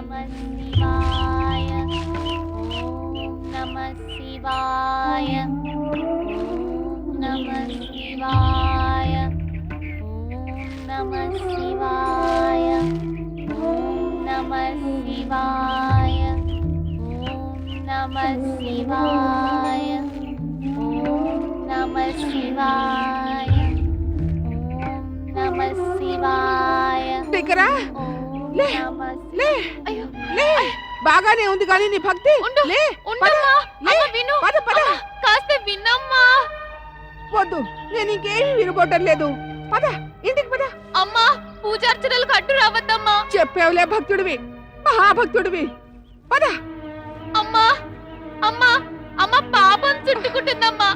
नमः शिवाय ॐ नमः शिवाय ॐ नमः शिवाय ॐ नमः शिवाय ॐ नमः शिवाय ॐ नमः शिवाय ॐ नमः शिवाय ॐ नमः शिवाय ॐ नमः లే, లే. బాగానే ఉంది కానీ నీ భక్తి. లే. ఉండమ్మా అమ్మ. విను. పద, పద. కాస్త వినమ్మా. వద్దు. నేను ఇంకేమీ వినబోటం లేదు. పద. ఇంటికి పద. అమ్మా పూజార్చనలకు అడ్డు రావద్దమ్మా. చెప్పావులే భక్తుడివి. మహాభక్తుడివి. పద. అమ్మా అమ్మా అమ్మ పాపం చుట్టుకుంటుందమ్మా.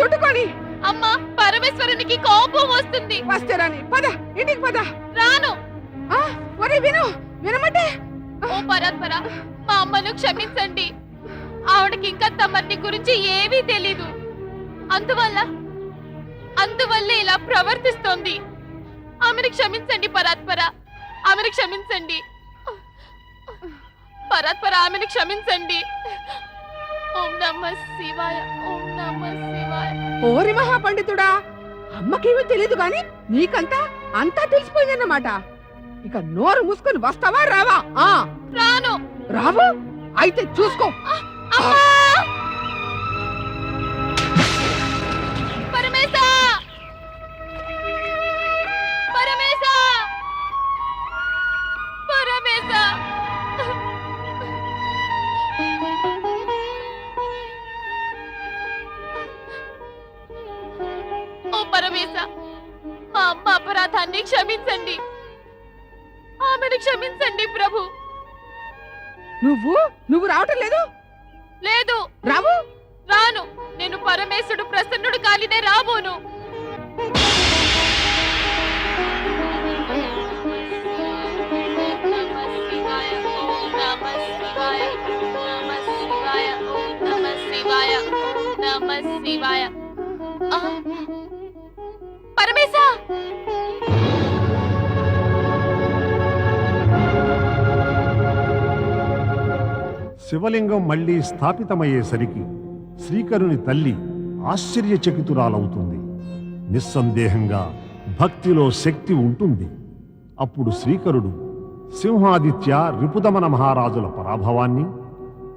చుట్టుకొని. అమ్మా పరమేశ్వరునికి కోపం వస్తుంది. వస్తేరాని పద. ఇంటికి పద. రాను. ఆ, ఒరే విను. వినమంటే? ఓ పరాత్పర మా అమ్మను క్షమించండి. ఆవిడకి ఇంకా తమర్ని గురించి ఏమీ తెలీదు. అందువల్ల అందువల్ల ఇలా ప్రవర్తిస్తోంది. ఆమెను క్షమించండి పరాత్పర ఆమెను క్షమించండి. పరాత్పర ఆమెను క్షమించండి. ఓం నమ శివాయ ఓం నమ శివాయ. ఓరి మహాపండితుడా అమ్మకేమీ తెలియదు గాని నీకంతా అంతా తెలిసిపోయిందన్నమాట. ఇక నోరు మూసుకొని వస్తావా రావా? ఆ. రాను. రావు? అయితే చూసుకో. పరమేశ! శివలింగం మళ్ళీ స్థాపితమయ్యేసరికి శ్రీకరుని తల్లి ఆశ్చర్యచకితురాలవుతుంది. నిస్సందేహంగా భక్తిలో శక్తి ఉంటుంది. అప్పుడు శ్రీకరుడు సింహాదిత్య రిపుదమన మహారాజుల పరాభవాన్ని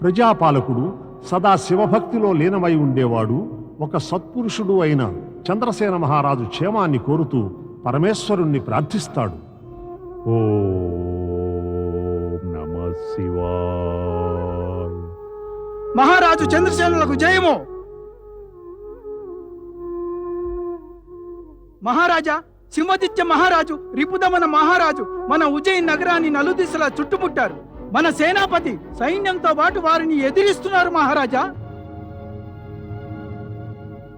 ప్రజాపాలకుడు సదా శివభక్తిలో లీనమై ఉండేవాడు ఒక సత్పురుషుడు అయిన చంద్రసేన మహారాజు క్షేమాన్ని కోరుతూ పరమేశ్వరుణ్ణి ప్రార్థిస్తాడు. ఓం నమ శివాయ. మహారాజు చంద్రసేనులకు జయము. మహారాజా సింహదిత్య మహారాజు రిపుదమన మహారాజు మన ఉజ్జయిన్ నగరాన్ని నలుదిశలా చుట్టుముట్టారు. మన సేనాపతి సైన్యంతో పాటు వారిని ఎదిరిస్తున్నారు మహారాజా.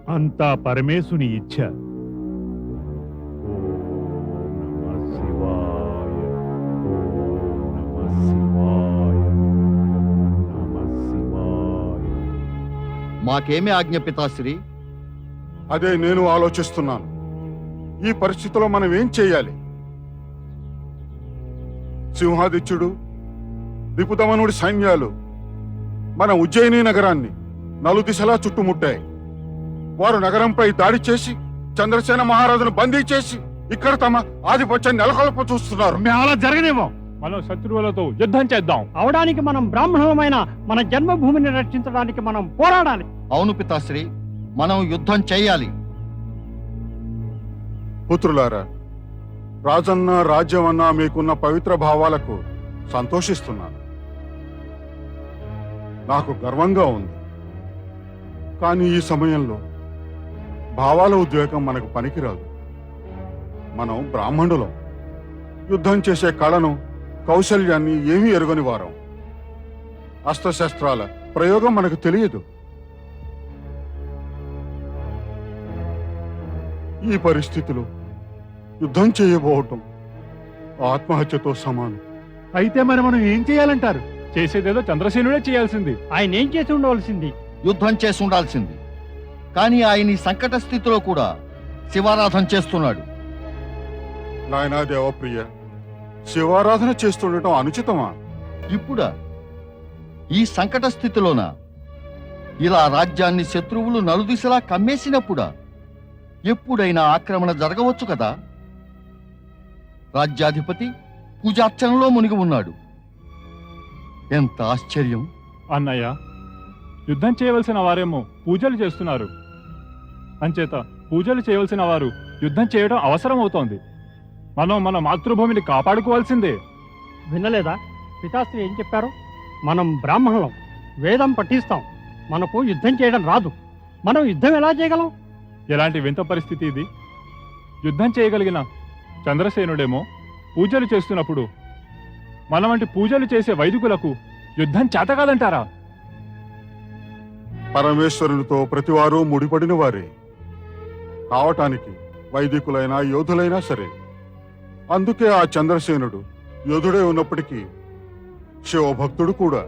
అంతా పరమేశుని శివాయ మాకేమి ఆజ్ఞ పితాశ్రీ? అదే నేను ఆలోచిస్తున్నాను. ఈ పరిస్థితిలో మనం ఏం చేయాలి? సింహాదిత్యుడు రిపుదమనుడి సైన్యాలు మన ఉజ్జయిని నగరాన్ని నలుదిశలా చుట్టుముట్టాయి. వారు నగరంపై దాడి చేసి చంద్రసేన మహారాజును బందీ చేసి ఇక్కడ తమ ఆధిపత్యాన్ని నెలకొల్ప చూస్తున్నారు. మేము అలా జరగనేమో. మనం శత్రువులతో యుద్ధం చేద్దాం. అవడానికి మనం బ్రాహ్మణులమైన మన జన్మభూమిని రక్షించడానికి మనం పోరాడాలి. అవును పితాశ్రీ మనం యుద్ధం చేయాలి. పుత్రులారా రాజన్న రాజ్యమన్న మీకున్న పవిత్ర భావాలకు సంతోషిస్తున్నాను. నాకు గర్వంగా ఉంది. కానీ ఈ సమయంలో భావాల ఉద్వేగం మనకు పనికిరాదు. మనం బ్రాహ్మణులం. యుద్ధం చేసే కళను కౌశల్యాన్ని ఏమీ ఎరుగని వారం. అస్త్రశస్త్రాల ప్రయోగం మనకు తెలియదు. ఈ పరిస్థితిలో యుద్ధం చేయబోవటం ఆత్మహత్యతో సమానం. అయితే మరి మనం ఏం చేయాలంటారు? చేసేదేదో చంద్రసేనుడే చేయాల్సింది. ఆయన ఏం చేసి ఉండవలసింది? యుద్ధం చేసి ఉండాల్సింది. కానీ ఆయన ఈ సంకట స్థితిలో కూడా శివారాధన చేస్తున్నాడు. నాయనా దేవప్రియ శివారాధన చేస్తుండటం అనుచితమా? ఇప్పుడా? ఈ సంకట స్థితిలోన ఇలా రాజ్యాన్ని శత్రువులు నలుదిశలా కమ్మేసినప్పుడా? ఎప్పుడైనా ఆక్రమణ జరగవచ్చు కదా? రాజ్యాధిపతి పూజార్చనలో మునిగి ఉన్నాడు. ఎంత ఆశ్చర్యం! అన్నయ్య యుద్ధం చేయవలసిన వారేమో పూజలు చేస్తున్నారు. అంచేత పూజలు చేయవలసిన వారు యుద్ధం చేయడం అవసరం అవుతోంది మనం మన మాతృభూమిని కాపాడుకోవాల్సిందే. వినలేదా? పితాశ్రీ ఏం చెప్పారు? మనం బ్రాహ్మణులం వేదం పఠిస్తాం. మనకు యుద్ధం చేయడం రాదు. మనం యుద్ధం ఎలా చేయగలం? ఎలాంటి వింత పరిస్థితి ఇది? యుద్ధం చేయగలిగిన చంద్రసేనుడేమో పూజలు చేస్తున్నప్పుడు మన వంటి పూజలు చేసే వైదికులకు యుద్ధం చేతకాదంటారా పరమేశ్వరునితో ప్రతివారు ముడిపడిన వారే. కావటానికి వైదికులైనా యోధులైనా సరే. అందుకే ఆ చంద్రసేనుడు యోధుడే ఉన్నప్పటికీ శివభక్తుడు కూడా.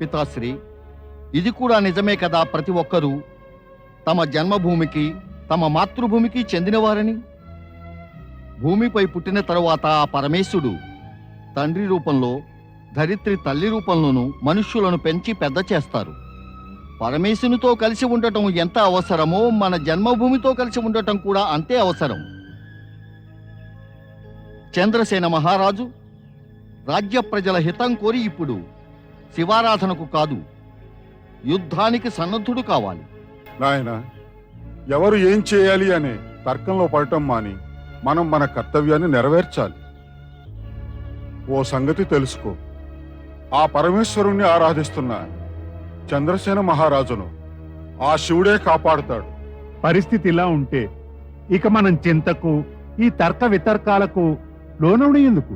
పితాశ్రీ ఇది కూడా నిజమే కదా ప్రతి ఒక్కరూ? తమ జన్మభూమికి తమ మాతృభూమికి చెందినవారని? భూమిపై పుట్టిన తరువాత ఆ పరమేశుడు తండ్రి రూపంలో ధరిత్రి తల్లి రూపంలోనూ మనుష్యులను పెంచి పెద్ద చేస్తారు. పరమేశునితో కలిసి ఉండటం ఎంత అవసరమో మన జన్మభూమితో కలిసి ఉండటం కూడా అంతే అవసరం. చంద్రసేన మహారాజు రాజ్య ప్రజల హితం కోరి ఇప్పుడు శివారాధనకు కాదు యుద్ధానికి సన్నద్ధుడు కావాలి. నాయన ఎవరు ఏం చేయాలి అనే తర్కంలో పడటం మాని మనం మన కర్తవ్యాన్ని నెరవేర్చాలి. ఓ సంగతి తెలుసుకో. ఆ పరమేశ్వరుణ్ణి ఆరాధిస్తున్నాను చంద్రసేన మహారాజును ఆ శివుడే కాపాడుతాడు. పరిస్థితి ఇలా ఉంటే ఇక మనం చింతకు ఈ తర్క వితర్కాలకు లోనవుడు ఎందుకు?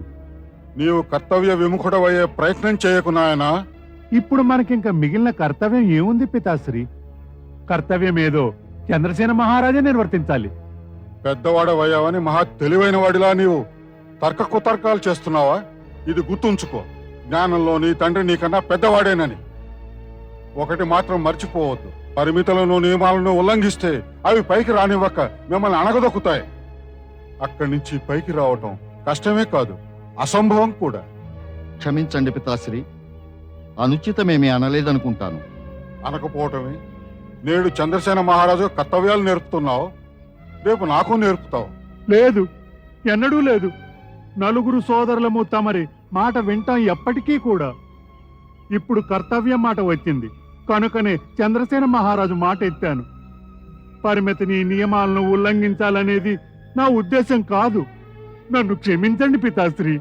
నీవు కర్తవ్య విముఖుడవయ్యే ప్రయత్నం చేయకు నాయనా. ఇప్పుడు మనకింక మిగిలిన కర్తవ్యం ఏముంది పితాశ్రీ? కర్తవ్యం ఏదో చంద్రసేన మహారాజే నిర్వర్తించాలి. పెద్దవాడవయ్యావని మహా తెలివైన వాడిలా నీవు తర్క కుతర్కాలు చేస్తున్నావా? ఇది గుర్తుంచుకో. జ్ఞానంలో నీ తండ్రి నీకన్నా పెద్దవాడేనని. ఒకటి మాత్రం మర్చిపోవద్దు. పరిమితులను నియమాలను ఉల్లంఘిస్తే అవి పైకి రానివ్వక మిమ్మల్ని అణగదొక్కుతాయి. అక్కడి నుంచి పైకి రావటం కష్టమే కాదు అసంభవం కూడా. క్షమించండి పితాశ్రీ అనుచితమేమీ అనలేదనుకుంటాను. అనకపోవటమే. నేడు చంద్రసేన మహారాజు కర్తవ్యాలు నేర్పుతున్నావు. రేపు నాకు నేర్పుతావు. లేదు ఎన్నడూ లేదు. నలుగురు సోదరులము తమరి మాట వింటాం ఎప్పటికీ కూడా. ఇప్పుడు కర్తవ్యం మాట వచ్చింది. కనుకనే చంద్రసేన మహారాజు మాట ఎత్తాను పరిమితిని నియమాలను ఉల్లంఘించాలనేది నా ఉద్దేశం కాదు. నన్ను క్షమించండి పితాశ్రీ.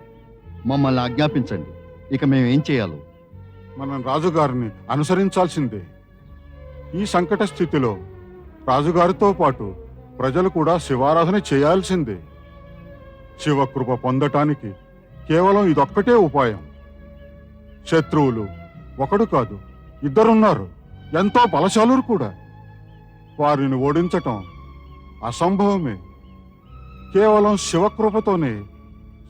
మమ్మల్ని ఆజ్ఞాపించండి. ఇక మేమేం చేయాలో? మనం రాజుగారిని అనుసరించాల్సిందే. ఈ సంకట స్థితిలో రాజుగారితో పాటు ప్రజలు కూడా శివారాధన చేయాల్సిందే. శివకృప పొందటానికి కేవలం ఇదొక్కటే ఉపాయం. శత్రువులు ఒకడు కాదు ఇద్దరున్నారు. ఎంతో బలశాలురు కూడా. వారిని ఓడించటం అసంభవమే. కేవలం శివకృపతోనే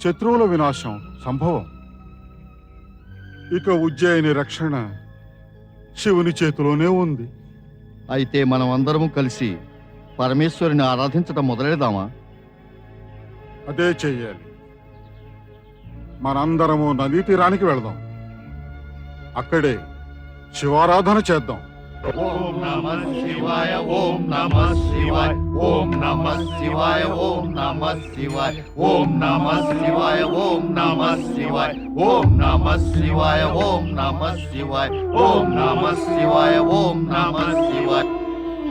శత్రువుల వినాశం సంభవం. ఇక ఉజ్జయిని రక్షణ శివుని చేతిలోనే ఉంది. అయితే మనం అందరము కలిసి పరమేశ్వరుని ఆరాధించడం మొదలెడదామా? అదే చెయ్యాలి. మనందరము నదీ తీరానికి వెళదాం. అక్కడే శివారాధన చేద్దాం ఓం నమ శివాయ ఓం నమ శివాయ ఓం నమ శివాయ ఓం నమ శివాయ ఓం నమ శివాయ ఓం నమ శివాయ ఓం నమ శివాయ ఓం నమ శివాయ ఓం నమ శివాయ ఓం నమ శివాయ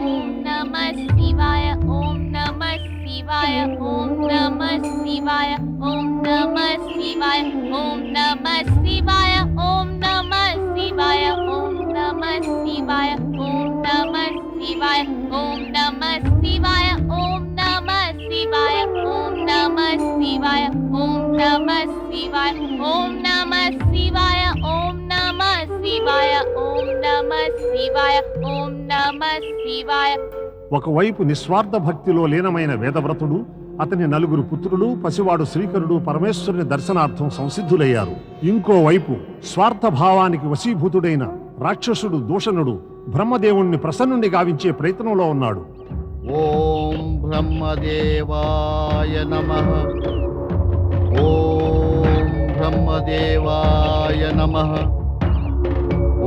ఓం నమ శివాయ ఓం నమ శివాయ ఓం నమ శివాయ ఓం నమ శివాయ ఓం నమ శివాయ నమ శివాయ ఓం నమ శివాయ ఓం నమ శివాయ ఓం నమ శివాయ ఓం నమ శివాయ. ఒకవైపు నిస్వార్థ భక్తిలో లీనమైన వేదవ్రతుడు అతని నలుగురు పుత్రులు పసివాడు శ్రీకరుడు పరమేశ్వరుని దర్శనార్థం సంసిద్ధులయ్యారు. ఇంకోవైపు స్వార్థ భావానికి వశీభూతుడైన రాక్షసుడు దూషణుడు బ్రహ్మదేవుణ్ణి ప్రసన్నుని గావించే ప్రయత్నంలో ఉన్నాడు. ఓం బ్రహ్మదేవాయ నమ. ఓం బ్రహ్మదేవాయ నమ నమః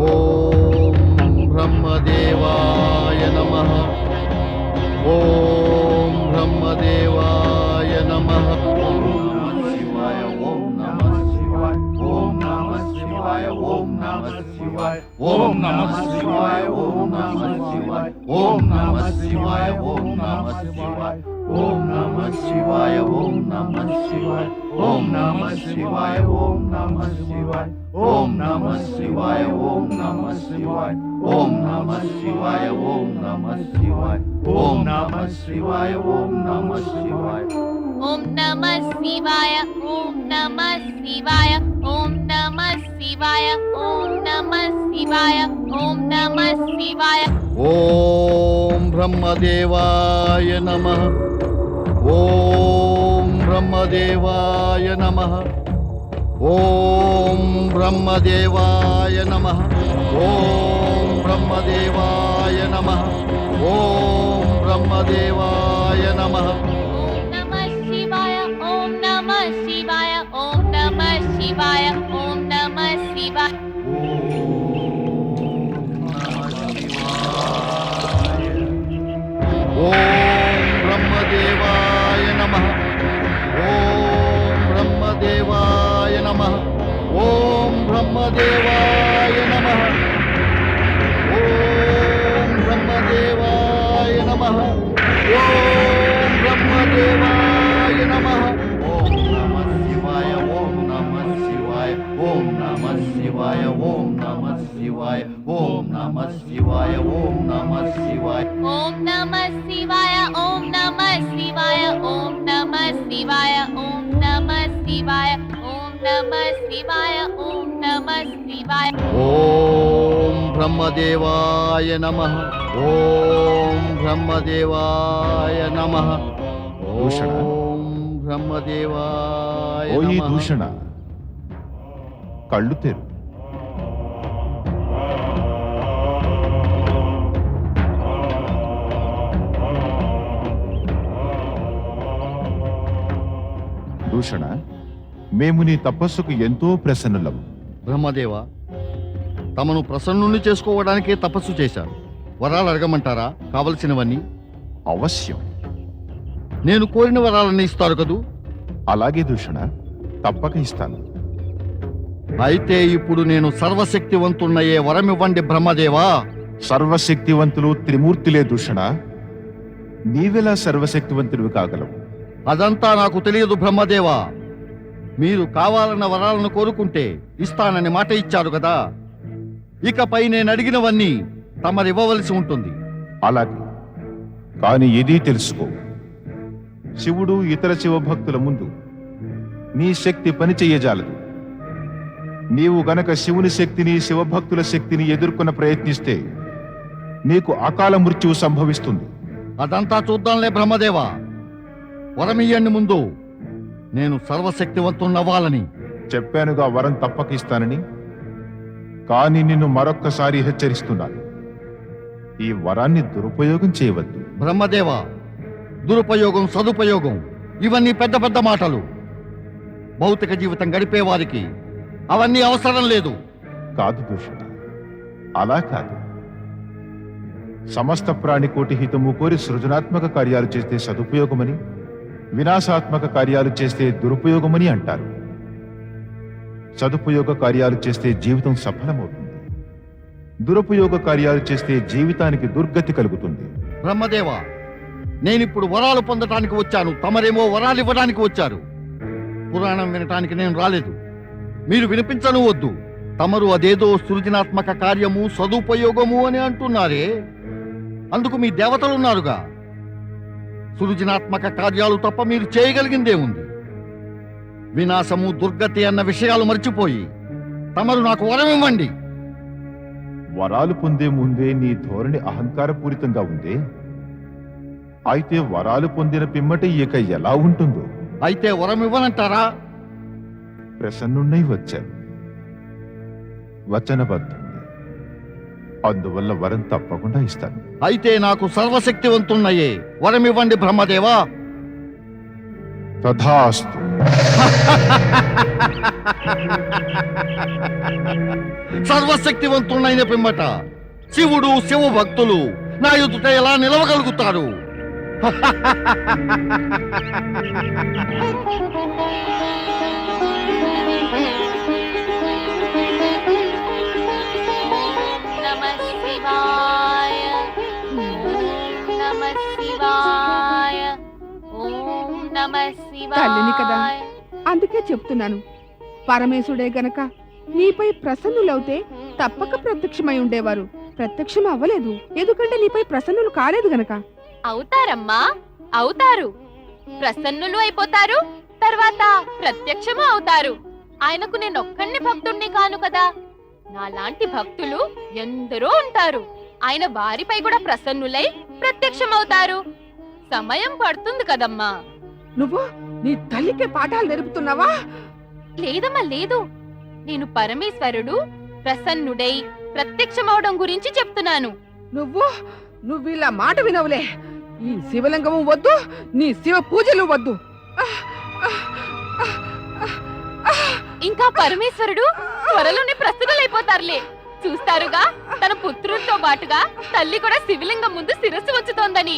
ఓం బ్రహ్మదేవాయ నమః ఓం బ్రహ్మదేవాయ నమః ఓం నమః శివాయ ఓం నమః శివాయ ఓం నమః శివాయ ఓం నమః శివాయ ఓం నమః శివాయ ఓం నమః శివాయ ఓం నమః శివాయ ఓం నమః ओम नमः शिवाय ओम नमः शिवाय ओम नमः शिवाय ओम नमः शिवाय ओम नमः शिवाय ओम नमः शिवाय ओम नमः शिवाय ओम नमः शिवाय ओम नमः शिवाय ओम नमः शिवाय ओम नमः शिवाय ओम नमः शिवाय ओम नमः शिवाय ओम नमः शिवाय ओम नमः शिवाय ओम ब्रह्मदेवाय नमः ஓம் பிரம்மதேவாய நம ஓம் பிரம்மதேவாய நம ஓம் பிரம்மதேவாய நம ஓம் பிரம்மதேவாய நம ஓம் நம சிவாய ஓம் நம சிவாய. ब्रह्मदेवाय नमः ॐ ब्रह्मदेवाय नमः ॐ ब्रह्मदेवाय नमः ॐ नमः शिवाय ॐ नमः शिवाय ॐ नमः शिवाय ॐ नमः शिवाय ॐ नमः शिवाय ॐ नमः शिवाय ॐ नमः शिवाय ॐ नमः शिवाय ॐ नमः शिवाय ॐ नमः शिवाय ॐ नमः शिवाय ॐ ఓం బ్రహ్మదేవాయ నమ. ఓం బ్రహ్మదేవాయ నమ. ఓం బ్రహ్మదేవాయ ఓయి. దూషణ కళ్ళు తెరు. దూషణ మేము నీ తపస్సుకు ఎంతో ప్రసన్నులము. బ్రహ్మదేవ తమను ప్రసన్నుని చేసుకోవడానికే తపస్సు చేశారు. వరాలు అడగమంటారా? కావలసినవన్నీ? అవశ్యం. నేను కోరిన వరాలన్నీ ఇస్తారు కదూ? అలాగే దూషణ తప్పక ఇస్తాను. అయితే ఇప్పుడు నేను సర్వశక్తివంతున్నయ్యే వరమివ్వండి బ్రహ్మదేవా. సర్వశక్తివంతులు త్రిమూర్తులే దూషణ. నీవెలా సర్వశక్తివంతుడివి కాగలవు? అదంతా నాకు తెలియదు బ్రహ్మదేవా. మీరు కావాలన్న వరాలను కోరుకుంటే ఇస్తానని మాట ఇచ్చారు కదా. ఇకపై నేను అడిగినవన్నీ తమరివ్వవలసి ఉంటుంది. అలాగే. కాని ఇది తెలుసుకో. శివుడు ఇతర శివభక్తుల ముందు నీ శక్తి పని చెయ్యజాలదు. నీవు గనక శివుని శక్తిని శివభక్తుల శక్తిని ఎదుర్కొన ప్రయత్నిస్తే నీకు అకాల మృత్యువు సంభవిస్తుంది. అదంతా చూద్దాంలే బ్రహ్మదేవా. వరమియ్యండి ముందు. నేను సర్వశక్తివంతున్నవ్వాలని చెప్పానుగా వరం తప్పక ఇస్తానని కాని నిన్ను మరొక్కసారి హెచ్చరిస్తున్నాను. ఈ వరాన్ని దురుపయోగం చేయవద్దు. బ్రహ్మదేవా దురుపయోగం సదుపయోగం ఇవన్నీ పెద్ద పెద్ద మాటలు. భౌతిక జీవితం గడిపే వారికి అవన్నీ అవసరం లేదు. కాదు దూషణ అలా కాదు. సమస్త ప్రాణికోటి హితము కోరి సృజనాత్మక కార్యాలు చేస్తే సదుపయోగమని వినాశాత్మక కార్యాలు చేస్తే దురుపయోగమని అంటారు. సదుపయోగ కార్యాలు చేస్తే జీవితం సఫలమవుతుంది. దురుపయోగ కార్యాలు చేస్తే జీవితానికి దుర్గతి కలుగుతుంది. బ్రహ్మదేవ నేనిప్పుడు వరాలు పొందటానికి వచ్చాను. తమరేమో వరాలు ఇవ్వడానికి వచ్చారు. పురాణం వినటానికి నేను రాలేదు. మీరు వినిపించను వద్దు. తమరు అదేదో సృజనాత్మక కార్యము సదుపయోగము అని అంటున్నారే. అందుకు మీ దేవతలున్నారుగా సృజనాత్మక కార్యాలు తప్ప మీరు చేయగలిగిందేముంది? వినాశము దుర్గతి అన్న విషయాలు మర్చిపోయి తమరు నాకు వరం ఇవ్వండి వరాలు పొందే ముందే నీ ధోరణి అహంకారపూరితంగా ఉందే? అయితే వరాలు పొందిన పిమ్మట ఇక ఎలా ఉంటుందో? అయితే వరం ఇవ్వనంటారా ప్రసన్నున్నై వచ్చాను. వచనబద్ధం. అందువల్ల వరం తప్పకుండా ఇస్తాను. అయితే నాకు సర్వశక్తివంతున్నయే వరం ఇవ్వండి బ్రహ్మదేవా. తథాస్తు. సర్వశక్తివంతుడైన పిమ్మట. శివుడు శివ భక్తులు నా ఎదుట ఎలా నిలవగలుగుతారు? తల్లిని కదా. అందుకే చెప్తున్నాను. పరమేశుడే గనక నీపై ప్రసన్నులవుతే తప్పక ప్రత్యక్షమై ఉండేవారు. ప్రత్యక్షం అవ్వలేదు. ఎందుకంటే నీపై ప్రసన్నులు కాలేదు గనక. అవుతారమ్మా. అవుతారు. ప్రసన్నులు అయిపోతారు తర్వాత ప్రత్యక్షము అవుతారు. ఆయనకు నేను ఒక్కడిని భక్తుణ్ణి కాను కదా. నాలాంటి భక్తులు ఎందరో ఉంటారు. ఆయన వారిపై కూడా ప్రసన్నులై ప్రత్యక్షమవుతారు. సమయం పడుతుంది కదమ్మా. నువ్వు నీ తల్లికే పాఠాలు నేర్పుతున్నావా? లేదమ్మా లేదు. నేను పరమేశ్వరుడు ప్రసన్నుడై ప్రత్యక్షమవడం గురించి చెప్తున్నాను. నువ్వు నువ్వు ఇలా మాట వినవులే. ఈ శివలింగము వద్దు నీ శివ పూజలు వద్దు! ఇంకా పరమేశ్వరుడు త్వరలోనే ప్రస్తుతులైపోతారులే. చూస్తారుగా తన పుత్రుడితో పాటుగా తల్లి కూడా శివలింగం ముందు శిరస్సు ఉంచుతోందని